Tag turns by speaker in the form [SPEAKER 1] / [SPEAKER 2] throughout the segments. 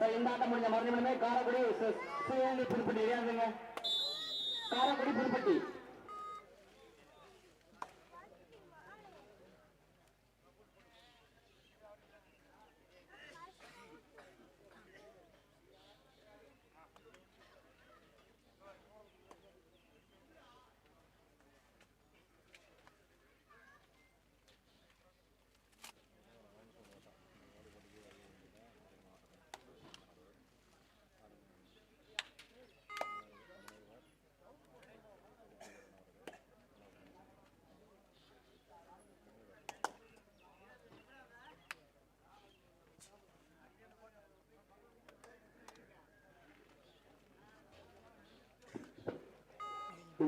[SPEAKER 1] இந்தாட்டம் இந்த ஆட்டம் முடிஞ்ச மறுநிமிடமே காரைக்குடி சு- சிவகங்கை புதுப்பட்டி காரக்குடி காரைக்குடி புதுப்பட்டி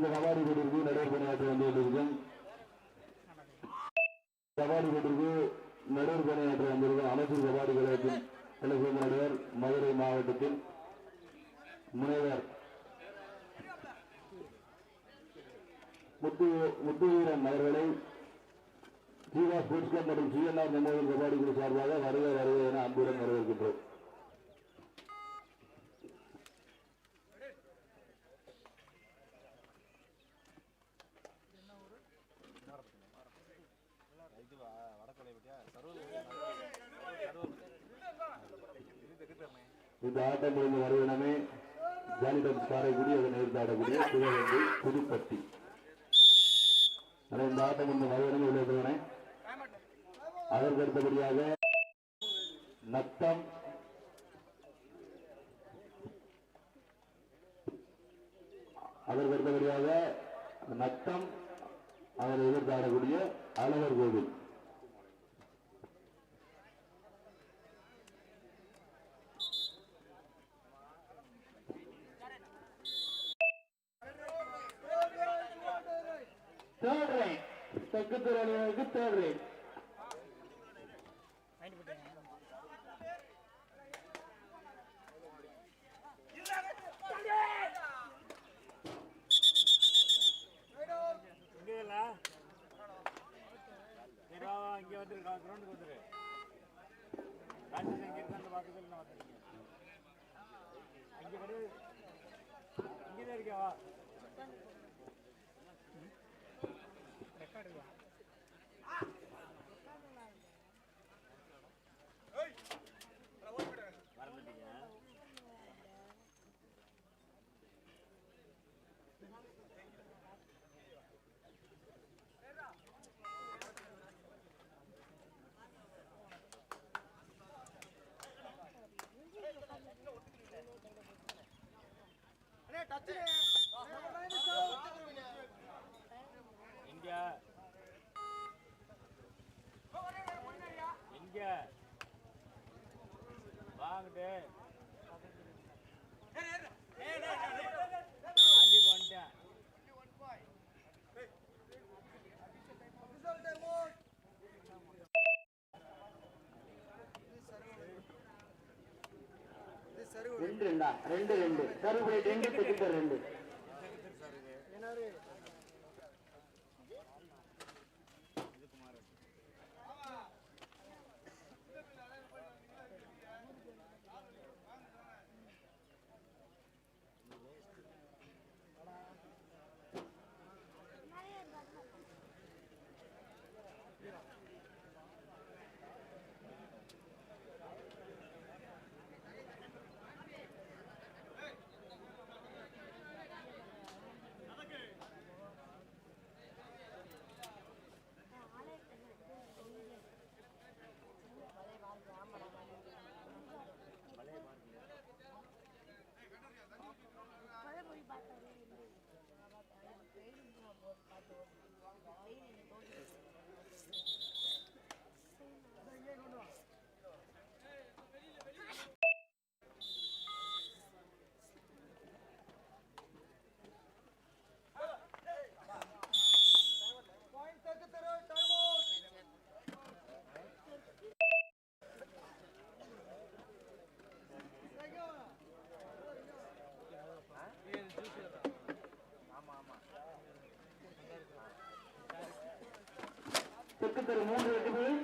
[SPEAKER 2] இந்த சவாரி போட்டிற்கு நடுவர் பணியாற்ற வந்து கொண்டிருக்கும். கபாடி போட்டிற்கு நடுவர் பணியாற்ற வந்திருக்கும் அமைச்சர் சவாரி கழகத்தின் இலக்கிய நடுவர் மதுரை மாவட்டத்தில் முனைவர் முத்து முத்து வீரன் அவர்களை ஜீவா ஸ்போர்ட்ஸ் கிளப் மற்றும் சிஎன்ஆர் மெமோரியல் கபாடி குழு சார்பாக வருக வருக என அன்புடன் வரவேற்கின்றோம் இந்த ஆட்டம் முடிந்த வருவனமே ஜாலிடம் காரைக்குடி அதை நேர்ந்தாடக்கூடிய ஆடக்கூடிய சிவகங்கை புதுப்பட்டி. ஆனால் இந்த ஆட்டம் முடிந்த வருவனமே விளையாடுவனே அதற்கு அடுத்தபடியாக நத்தம். அதற்கு அடுத்தபடியாக நத்தம். அதனை எதிர்த்தாடக்கூடிய அழகர் கோவில்
[SPEAKER 1] தேர்ட் ரைட் தெற்கு அணியினருக்கு தேர்ட் ரைட்
[SPEAKER 3] இங்கே இல்ல சரி வா வா இங்கே வந்துரு கிரவுண்டுக்கு வந்துரு ராஜேஷ் இங்கே இருக்கான்னு பார்த்துட்டு நான் வந்துருக்கேன் அங்கே வரு இங்கே தான் இருக்கியா வா இந்தியா. இங்க வாங்கிட்டு.
[SPEAKER 1] ரெண்டு ரெண்டா ரெண்டு. ரெண்டு சர்வ் ரெண்டு தெற்கு ரெண்டு. தெற்கு தெரு மூன்று வெற்றி புள்ளி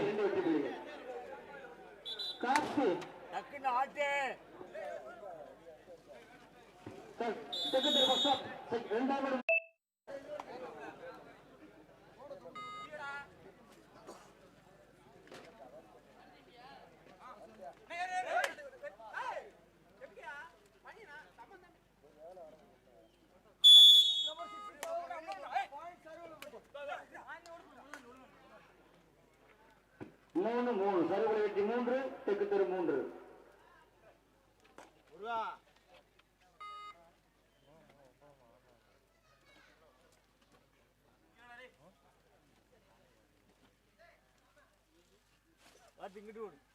[SPEAKER 1] ரெண்டு வெற்றி புள்ளிகள் காசு
[SPEAKER 3] டக்குன்னு ஆட்டு.
[SPEAKER 1] சார் தெற்கு தெரு பஸ் ஸ்டாப் மூணு மூணு. சருவலை வெட்டி. மூன்று தெற்கு தெரு மூன்று.
[SPEAKER 3] பார்த்து இங்கிட்டு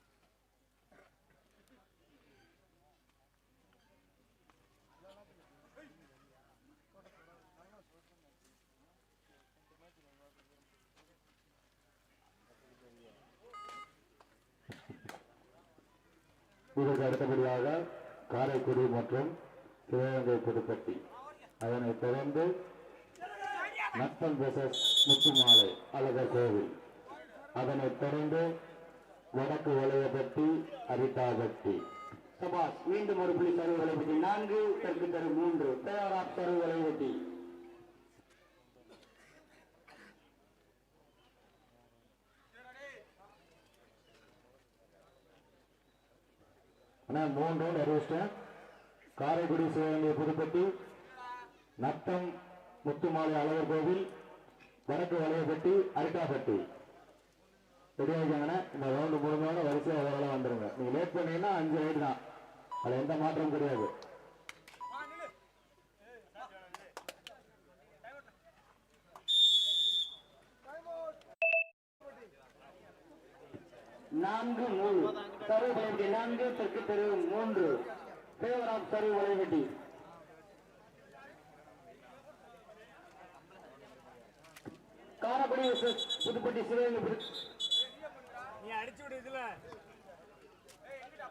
[SPEAKER 2] இதற்கு அடுத்தபடியாக காரைக்குடி மற்றும் சிவகங்கை புதுப்பட்டி. அதனைத் தொடர்ந்து நத்தம் பெசஸ் முத்துமாலை அழகர் கோவில். அதனைத் தொடர்ந்து வடக்கு வளையப்பட்டி அரிதாபட்டி.
[SPEAKER 1] சபாஸ் மீண்டும் ஒரு புள்ளி தருவு வெட்டி நான்கு தெற்கு தரு மூன்று. தயாராக சருவலை வெட்டி
[SPEAKER 2] ஆனால் மூணு ரவுண்ட் அறிவிச்சிட்டேன் காரைக்குடி சிவகங்கை புதுப்பட்டி. நத்தம் முத்துமாலை அழகர் கோவில். வடக்கு வளையப்பட்டி அரிட்டாப்பட்டி ரெடியாகிக்காங்கன்னா இந்த ரவுண்டு முடிஞ்சோட வரிசையாக வரலாம் வந்துருங்க. நீங்கள் லேட் பண்ணீங்கன்னா அஞ்சு ரைடு தான். அதில் எந்த மாற்றமும் கிடையாது.
[SPEAKER 1] நான்கு மூணு சருவலை வெட்டி நான்கு தெற்கு தெரு மூன்று. பேராப் சருவலை வெட்டி காரக்குடி புதுப்பட்டி சிவகங்கை
[SPEAKER 3] நீ அடிச்சு விடுதுல இதுல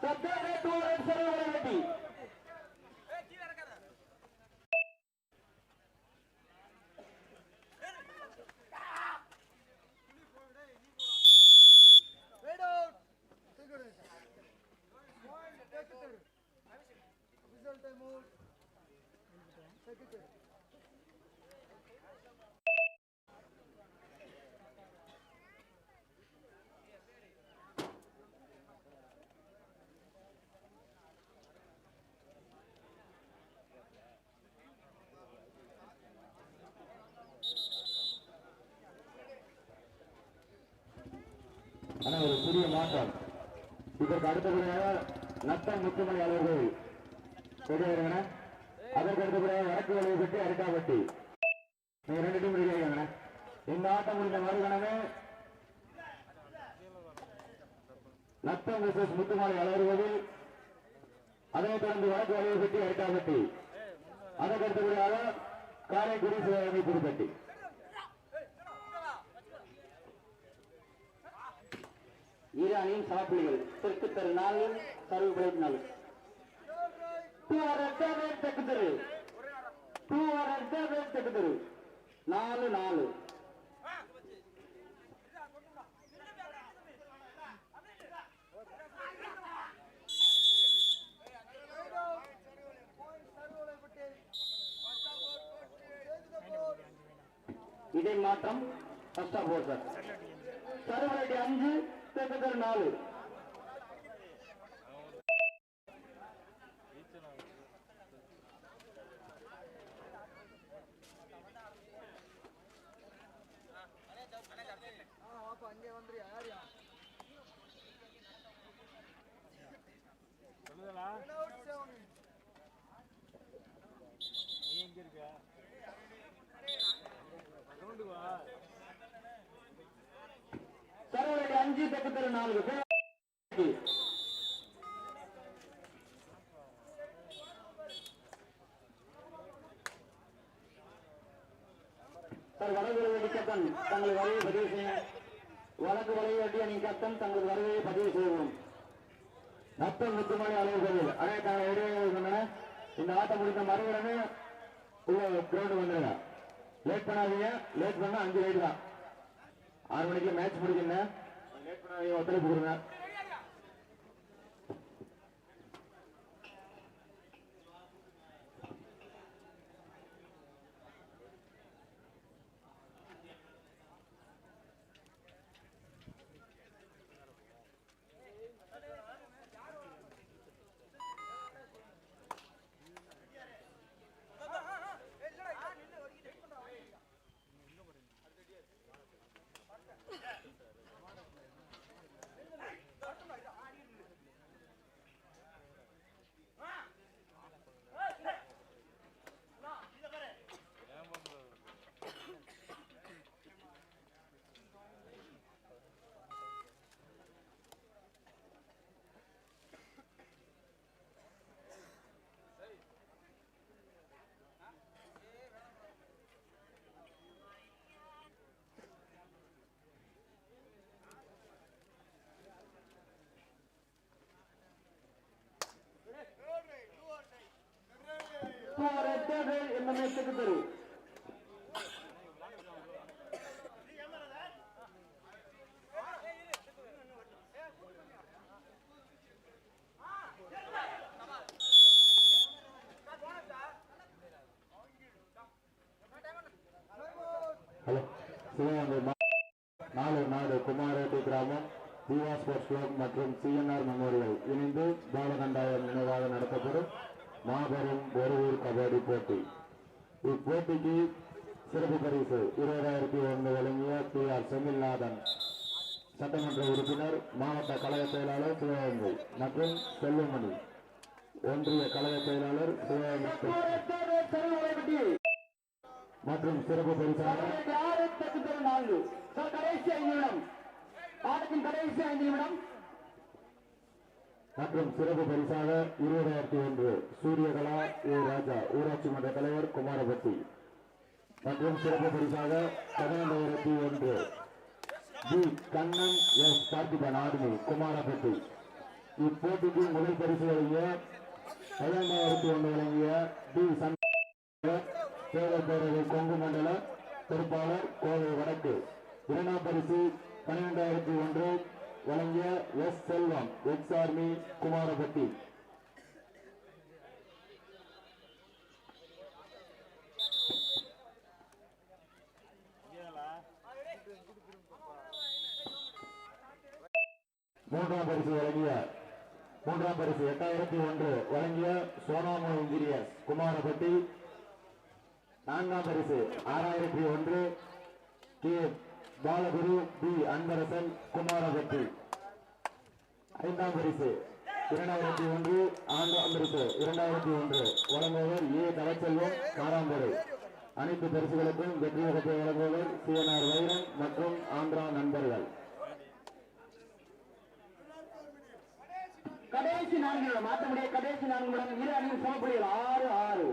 [SPEAKER 1] சத்தேரே டூரன் சருவலை வெட்டி
[SPEAKER 2] அதற்கான ஒரு புதிய மாற்றம். இதற்கு அடுத்தபடியாக நத்தம் முத்துமணி அலுவலர்கள் ரெடியாகிறேங்கண்ணா அதற்கு அடுத்தபடியாக வடக்கு வலையை பற்றி அரிக்காப்பட்டி. நீங்க ரெண்டு டீம் ரெடி இந்த ஆட்டம் முடிந்த மறுகணமே நத்தம் விசஸ் முத்துமாலை அலுவலர்கள் அதனைத் தொடர்ந்து வடக்கு வலையை பற்றி அரிக்காப்பட்டி. அதற்கு அடுத்தபடியாக காரைக்குடி சிவகங்கை புதுப்பட்டி.
[SPEAKER 1] இரு அணியின் சமப்புள்ளிகள். தெற்கு தெரு நாலு சருவலை நாலு. டூ ஹண்ட்ரட் தெற்கு தெரு. டூ ஹண்ட்ரட் தெற்கு தெரு. நாலு நாலு. இடை மாற்றம் ஃபர்ஸ்ட் ஆஃப் ஓவர் சார் சருவலை அஞ்சு தெற்கு நாலு அஞ்சு நான்கு தெரு நாலு வழி கேப்டன் தங்கள் பதிவு செய்ய வடக்கு வழி வட்டி அணி கேப்டன் தங்கள் பதிவு செய்வோம்.
[SPEAKER 2] நத்தம் முத்துமணி அளவு அதே அனைத்தான இடைவெளி சொன்னேன் இந்த ஆட்டம் முடித்த மறுபடியுமே உள்ள கிரவுண்ட் லேட் பண்ணாதீங்க. லேட் பண்ணா அஞ்சு ரைடு தான். ஆறு மணிக்கு மேட்ச் முடிக்கணும் லேட்
[SPEAKER 1] தேர்ட் ரைட் இந்த
[SPEAKER 2] ஹலோ சிவகங்கை மா- நாடு குமாரேட்டி கிராமம் தீவா ஸ்போர்ட்ஸ் கிளப் மற்றும் சிஎன்ஆர் மெமோரியல் இணைந்து பாலகண்டாயம் நினைவாக நடத்தப்படும் மாபெரும் ஒரு ஊர் கபடி போட்டி. இக்கோட்டிக்கு சிறப்பு பரிசு இருபதாயிரத்தி ஒன்று வழங்கிய பி ஆர் செந்தில்நாதன். சட்டமன்ற உறுப்பினர் மாவட்ட கழக செயலாளர் சிவகங்கை மற்றும் செல்வமணி. ஒன்றிய கழக செயலாளர் சிவகங்கை. மற்றும் சிறப்பு பரிசாக
[SPEAKER 1] கடைசி ஐந்து நிமிடம். ஆட்டத்தின் கடைசி ஐந்து நிமிடம்.
[SPEAKER 2] மற்றும் சிறப்பு பரிசாக இருபதாயிரத்தி ஒன்று சூரியகலா ஏ ராஜா ஊராட்சி மன்ற தலைவர் குமாரபட்டி. மற்றும் சிறப்பு பரிசாக பதினொன்றாயிரத்தி ஒன்று P Kannan S Parthiban army Kumarapatti. இப்போட்டிக்கு முதல் பரிசு வழங்கிய பதினெண்டாயிரத்தி ஒன்று வழங்கிய டி சன் தேர்தல் பேரவை கொங்கு மண்டல பொறுப்பாளர் கோவை வடக்கு. இரண்டாம் பரிசு பன்னிரெண்டாயிரத்தி ஒன்று வழங்கிய S Selvam ex army Kumarapatti. மூன்றாம் பரிசு வழங்கிய மூன்றாம் பரிசு எட்டாயிரத்தி ஒன்று வழங்கிய சோனாமோ இன்ஜினியர்ஸ் குமாரபட்டி. நான்காம் பரிசு ஆறாயிரத்தி ஒன்று கே பாலகுரு பி. அன்பரசன் குமாரபட்டி ஐந்தாம் பரிசு இரண்டாயிரத்தி ஒன்று ஆண்டாம் பரிசு இரண்டாயிரத்தி ஒன்று வழங்குபவர் ஏ. தவச்செல்வம் காராம்படை. அனைத்து பரிசுகளுக்கும் வெற்றி பரிசை வழங்குபவர் சிஎன்ஆர் வைரன் மற்றும் ஆந்திரா நண்பர்கள்.
[SPEAKER 1] கடைசி நான்கு நிமிடம் மாற்ற முடிய கடைசி நான்கு இடம் இரு அணியும் சமப்புள்ளிகள் ஆறு ஆறு.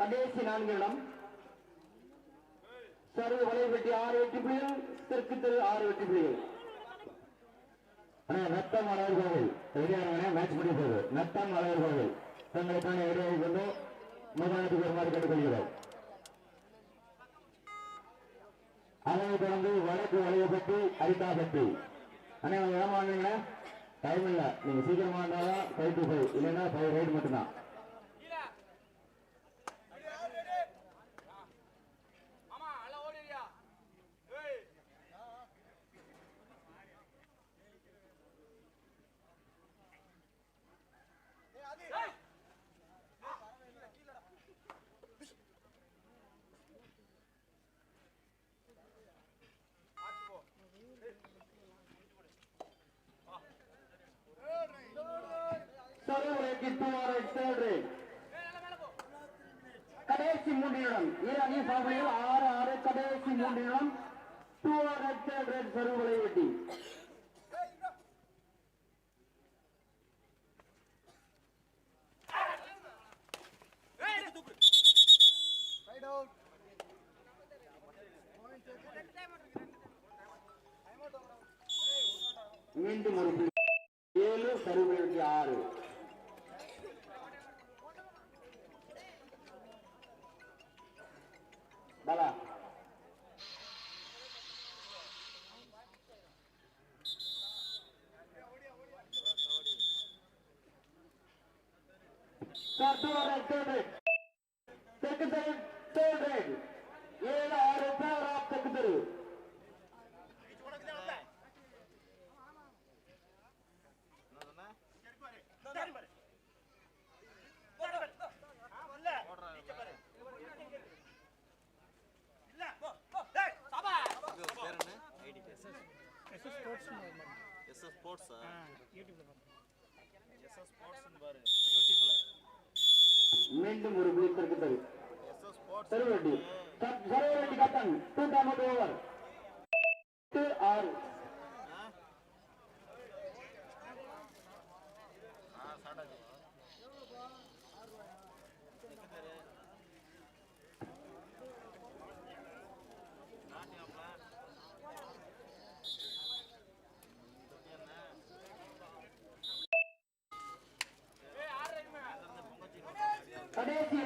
[SPEAKER 1] கடைசி நான்கு இடம் சர்வ வலை வெட்டி ஆறு வெட்டி புள்ளிகள் தெற்கு தெரு ஆறு வெட்டி புள்ளிகள்
[SPEAKER 2] நத்தம் அழகர் கோவில். ரெடியானவனே மேட்ச் முடிய போகுது. நத்தம் அழகர் கோவில். தங்களுக்கான இடையை கொண்டு மைதானத்துக்கு வருமாறு கேட்டுக்கொள்கிறோம் அதனைத் தொடர்ந்து வடக்கு வளையப்பட்டி அரிட்டாப்பட்டி அண்ணா ஏமா வந்தீங்கன்னா டைம் இல்ல. நீங்க சீக்கிரமா இருந்தாலும் ஃபைவ் டு ஃபைவ் இல்லைன்னா ஃபைவ் ரைடு மட்டும்தான்.
[SPEAKER 1] சர்வ வலைக்கு ரேட் கடைசி மூன்று நிமிடம் இரு அணியும் சமப்புள்ளிகள் ஆறு ஆறு கடைசி மூன்று நிமிடம் டூ ஆர் தேர்ட் ரேட் சர்வ வெட்டி. தெற்கு தெரு டூ ஹண்ட்ரட் ஏழு ஆறு பேர் ஆஃப் தெற்கு தெரு
[SPEAKER 4] எஸ்எஸ் ஸ்போர்ட்ஸா எஸ்எஸ் ஸ்போர்ட்ஸ் பாரு
[SPEAKER 1] மீண்டும் ஒரு விழித்திற்கு தரு தெரு
[SPEAKER 4] எஸ்எஸ்
[SPEAKER 1] கட்டன் டூ டைம் ஓவர் ஆறு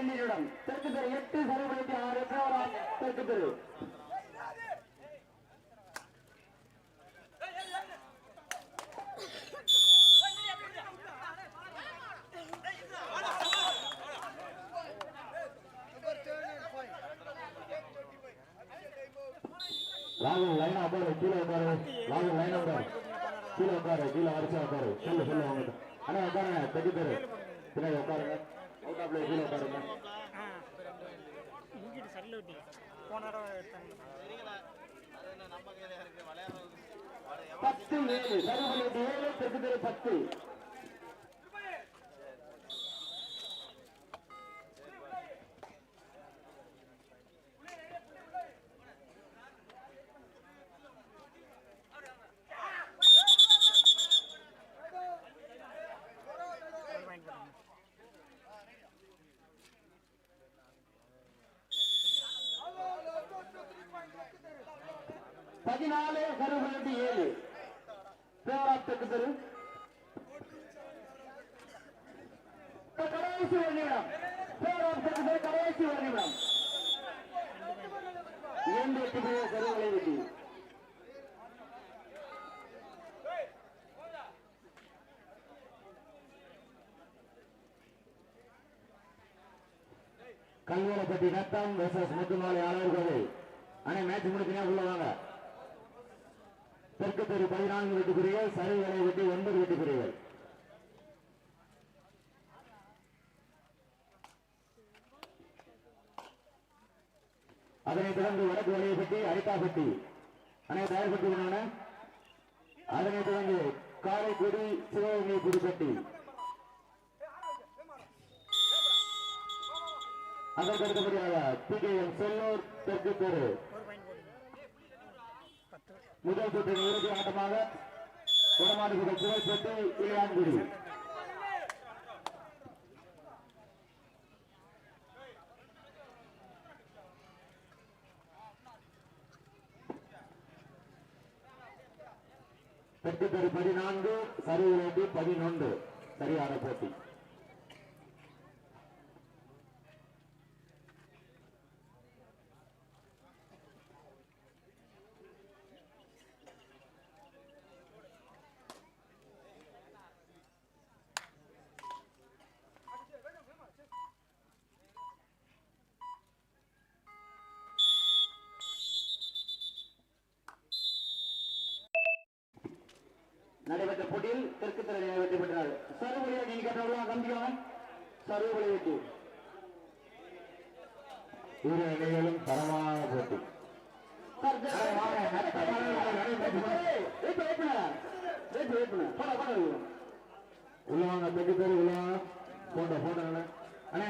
[SPEAKER 1] கடைசி தெற்கு தெரு எட்டு சர்வரெட்டி ஆறு தெற்கு தெரு.
[SPEAKER 2] லைனா உட்காரு கீழே உட்காரு. ராகுல் லைனா உட்காரு கீழே உட்காரு கீழே வரிசை உட்காரு. சொல்லு சொல்லு அவங்க அண்ணா உட்காருங்க தெற்கு தெரு. பின்னாடி உட்காருங்க. ஆஃப் கீழே உட்காருங்க
[SPEAKER 3] இங்கிட்டு சரியில் விட்டி போன தடவை எடுத்தாங்க
[SPEAKER 4] சரிங்களா அது என்ன நம்ம கையில இருக்கு விளையாடுறது விளையாட எவ்வளவு
[SPEAKER 1] பத்து ஏழு சர்வரெட்டி ஏழு தெற்கு தெரு பத்து
[SPEAKER 3] ஒரு பாயிண்ட் போடுங்க
[SPEAKER 1] பதினாலு சர்வரெட்டி ஏழு பேர் ஆஃப் தெற்கு தெரு இப்ப கடைசி ஒரு நிமிடம். பேர் கடைசி ஒரு நிமிடம். இரண்டு எட்டு பேர் சர்வலை வெட்டி
[SPEAKER 2] கல்வரப்பட்டி நத்தம் வெர்சஸ் முத்துமாலை ஆளர்கள் அண்ணே மேட்ச் முடிச்சுனா உள்ள வாங்க. தெற்கு தெரு பதினான்கு வெட்டுக்குரியல் சரிவலை வெட்டி ஒன்பது வெட்டுக்குரியல் அதனைத் தொடர்ந்து வடக்கு வலையை பெட்டி அரிக்காப்பட்டி அண்ணே தயார்படுத்தி விடுங்க அதனைத் தொடர்ந்து காரைக்குடி சிவகங்கை புதுப்பட்டி அதற்கு அடுத்தபடியாக பி கே எம் செல்லூர் தெற்கு தெரு. முதல் சுற்றின் இறுதி ஆட்டமாக குடமாடுகிற புகழ்பெற்று இளையான்குடி. எட்டு பேர் பதினான்கு சரிவுரேட்டி பதினொன்று சரியான போட்டி.
[SPEAKER 1] நடைபெற்ற போட்டியில் தெற்கு திரை வெற்றி பெற்றார் வெட்டி நீங்க கேட்டவங்க கம்பிக்காங்க சர்வபலி வெட்டி
[SPEAKER 2] இரு அணிகளும் தரமான போட்டி
[SPEAKER 1] சார் சார், வாங்க, நட்டமான ஒரு நடைபெற்று ஏய், வெயிட் வெயிட் பண்ணு. வெயிட் வெயிட் பண்ணு. போடா, போடா.
[SPEAKER 2] உள்ள வாங்க தெற்கு தெரு போட்டோ அண்ணே